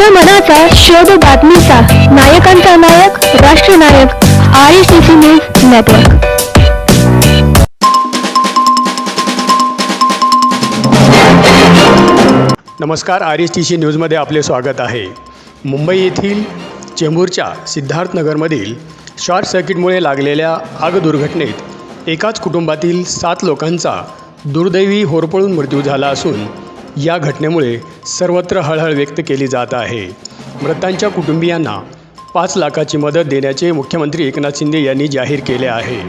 माझ्या मनाचा शोध बातमीचा. नायकांचा नायक राष्ट्रनायक R C C news network. नमस्कार आर एस टी सी न्यूजमध्ये आपले स्वागत आहे. मुंबई येथील चेंबूरच्या सिद्धार्थनगरमधील शॉर्ट सर्किटमुळे लागलेल्या आग दुर्घटनेत एकाच कुटुंबातील सात लोकांचा दुर्दैवी होरपळून मृत्यू झाला असून या घटनेमुळे सर्वत्र हळहळ व्यक्त केली जात आहे. मृतांच्या कुटुंबियांना पाच लाखाची मदत देण्याचे मुख्यमंत्री एकनाथ शिंदे यांनी जाहीर केले आहे.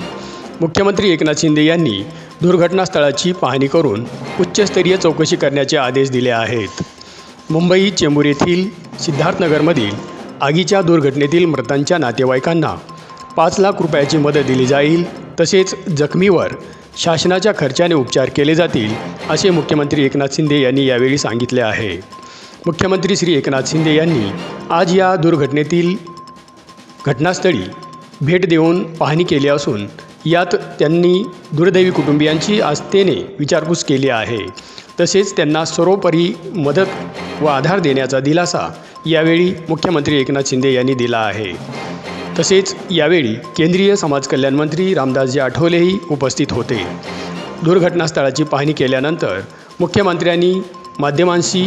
मुख्यमंत्री एकनाथ शिंदे यांनी दुर्घटनास्थळाची पाहणी करून उच्चस्तरीय चौकशी करण्याचे आदेश दिले आहेत. मुंबई चेंबूर येथील सिद्धार्थनगरमधील आगीच्या दुर्घटनेतील मृतांच्या नातेवाईकांना पाच लाख रुपयाची मदत दिली जाईल तसेच जखमीवर शासनाच्या खर्चाने उपचार केले जातील असे मुख्यमंत्री एकनाथ शिंदे यांनी यावेळी सांगितले आहे. मुख्यमंत्री श्री एकनाथ शिंदे यांनी आज या दुर्घटनेतील घटनास्थळी भेट देऊन पाहणी केली असून यात त्यांनी दुर्दैवी कुटुंबियांची आस्थेने विचारपूस केली आहे. तसेच त्यांना सर्वोपरी मदत व आधार देण्याचा दिलासा यावेळी मुख्यमंत्री एकनाथ शिंदे यांनी दिला आहे. तसेच यावेळी केंद्रीय समाज कल्याण मंत्री रामदासजी आठवलेही उपस्थित होते. दुर्घटनास्थळाची पाहणी केल्यानंतर मुख्यमंत्र्यांनी माध्यमांशी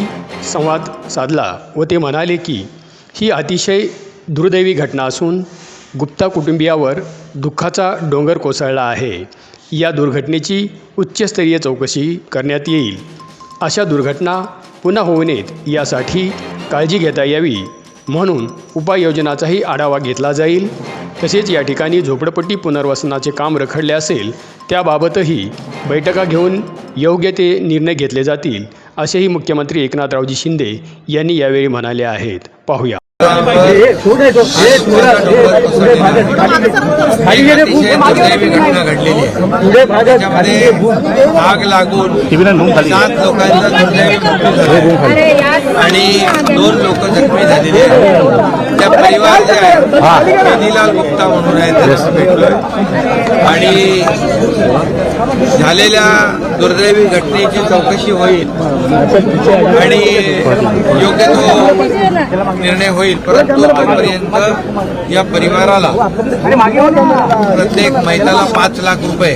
संवाद साधला व ते म्हणाले की ही अतिशय दुर्दैवी घटना असून गुप्ता कुटुंबियावर दुःखाचा डोंगर कोसळला आहे. या दुर्घटनेची उच्चस्तरीय चौकशी करण्यात येईल. अशा दुर्घटना पुन्हा होऊ नयेत यासाठी काळजी घेता यावी म्हणून उपाययोजनाचाही आढावा घेतला जाईल. तसेच या ठिकाणी झोपडपट्टी पुनर्वसनाचे काम रखडले असेल त्याबाबतही बैठका घेऊन योग्य ते निर्णय घेतले जातील असेही मुख्यमंत्री एकनाथरावजी शिंदे यांनी यावेळी म्हणाले आहेत. पाहूया. घटना घडलेली आहे त्याच्यामध्ये आग लागून सात लोकांचा दुर्दैवी आणि दोन लोक जखमी झालेले आहेत. त्या परिवार जे आहे. वेणीलाल गुप्ता म्हणून आहे त्यांना भेटलोय. आणि झालेल्या दुर्दैवी घटनेची चौकशी होईल. आणि योग्य तो निर्णय होईल. परंतु तोपर्यंत या परिवाराला प्रत्येक महिन्याला पाच लाख रुपये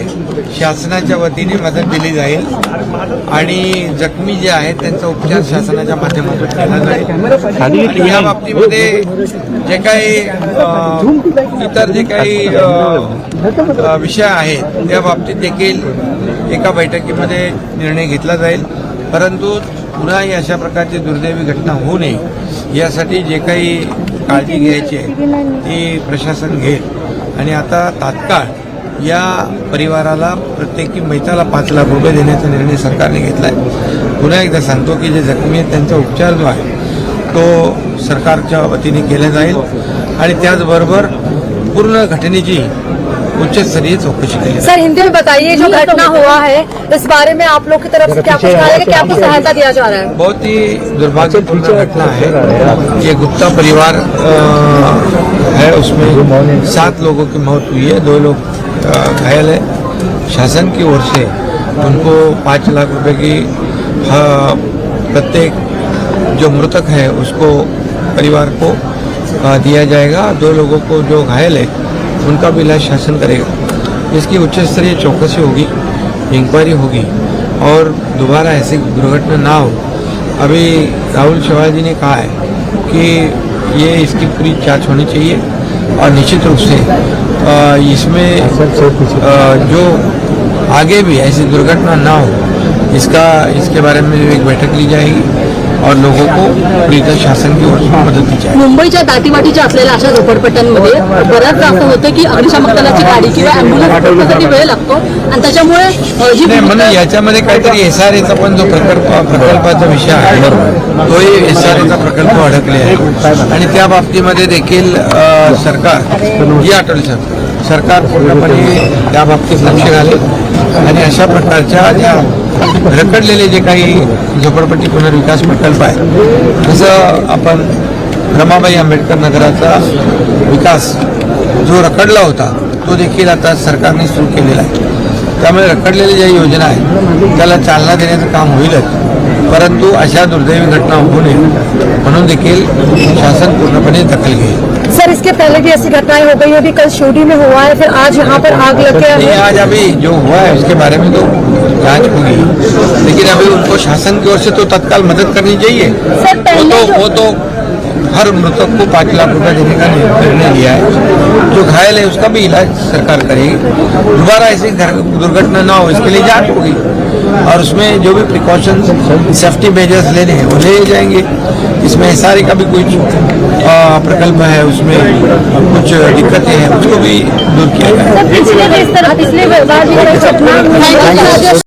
शासनाच्या वतीने मदत दिली जाईल. आणि जखमी जे आहेत त्यांचा उपचार शासनाच्या माध्यमातून केला जाईल. या बाबतीमध्ये जे काही इतर जे काही विषय आहेत त्या बाबतीत देखील एका बैठकीमध्ये निर्णय घेतला जाईल. परंतु पुन्हा ही अशा प्रकारची दुर्दैवी घटना होऊ नये यासाठी जे काही काळजी घ्यायची आहे ती प्रशासन घेईल. आणि आता तात्काळ या परिवाराला प्रत्येकी मैताला पाच लाख रुपये देण्याचा निर्णय सरकारने घेतला आहे पुन्हा एकदा सांगतो की जे जखमी आहेत त्यांचा उपचार जो आहे तो सरकारच्या वतीने केला जाईल. आणि त्याचबरोबर पूर्ण घटनेची उच्चस्तरीय चौकशी केली सर हिंदी में बताइए जो घटना हुआ है इस बारे में आप लोग की तरफ़ से क्या कुछ है? कि क्या सहायता दिया जा रहा है? बहुत ही दुर्भाग्यपूर्ण घटना है। ये गुप्ता परिवार है उसमें सात लोगों की मौत हुई है। दो लोग घायल है। शासन की ओर से उनको पाँच लाख रुपए की प्रत्येक जो मृतक है, उसको परिवार को दिया जाएगा। दो लोगों को, जो घायल है, उनका भी इलाज शासन करेगा। इसकी उच्च स्तरीय चौकसी होगी इंक्वायरी होगी, और दोबारा ऐसी दुर्घटना ना हो। अभी राहुल शवाल जी ने कहा है कि ये इसकी पूरी जाँच होनी चाहिए, और निश्चित रूप से इसमें जो आगे भी ऐसी दुर्घटना ना हो, इसका, इसके बारे में एक बैठक ली जाएगी। और लोगों को तरह शासन की ओर मदद दी जाएगी मुंबईच्या दाटीवाटीच्या असलेल्या अशा झोपडपट्ट्यांमध्ये बऱ्याचदा असं होतं की अग्निशामक दलाची गाडी किंवा अँब्युलन्स पोहोचण्यासाठी वेळ लागतो आणि त्याच्यामुळे जी नाही म्हणून याच्यामध्ये काहीतरी एस आर एचा पण जो प्रकल्प प्रकल्पाचा विषय आहे तोही एस आर एचा प्रकल्प अडकले आहे. आणि त्या बाबतीमध्ये देखील सरकार जी अटल सर सरकार पूर्णपणे त्या बाबतीत लक्ष घालेल आणि अशा प्रकारच्या ज्या रखडलेले जे काही झोपडपट्टी पुनर्विकास प्रकल्प आहे जसं आपण रमाबाई आंबेडकर नगराचा विकास जो रखडला होता तो देखील आता सरकारने सुरू केलेला आहे. त्यामुळे रखडलेल्या ज्या योजना आहेत त्याला चालना देण्याचं काम होईलच. परंतु अशा दुर्दैवी घटना होऊ नये. म्हणून देखील शासन पूर्णपणे दखल घेईल. सर इसके पहले भी ऐसी घटनाएँ हो गई अभी कल शिवडी में हुआ है फिर आज यहाँ पर आग लग गया आज अभी जो हुआ है उसके बारे में तो जाँच होगी। लेकिन अभी उनको शासन की ओर से तो तत्काल मदद करनी चाहिए। सर वो तो वो तो हर मृतक को पाँच लाख रुपए देने का निर्णय लिया है। जो घायल है, उसका भी इलाज सरकार करेगी। दोबारा ऐसी दुर्घटना ना हो, इसके लिए जाँच होगी। और उसमें जो भी प्रिकॉशन सेफ्टी मेजर्स लेने हैं, वो ले जाएँगे। इसमें एस का भी कुछ प्रकल्प है, उसमें कुछ दिक्कतें हैं, उसको भी दूर किया जाएगा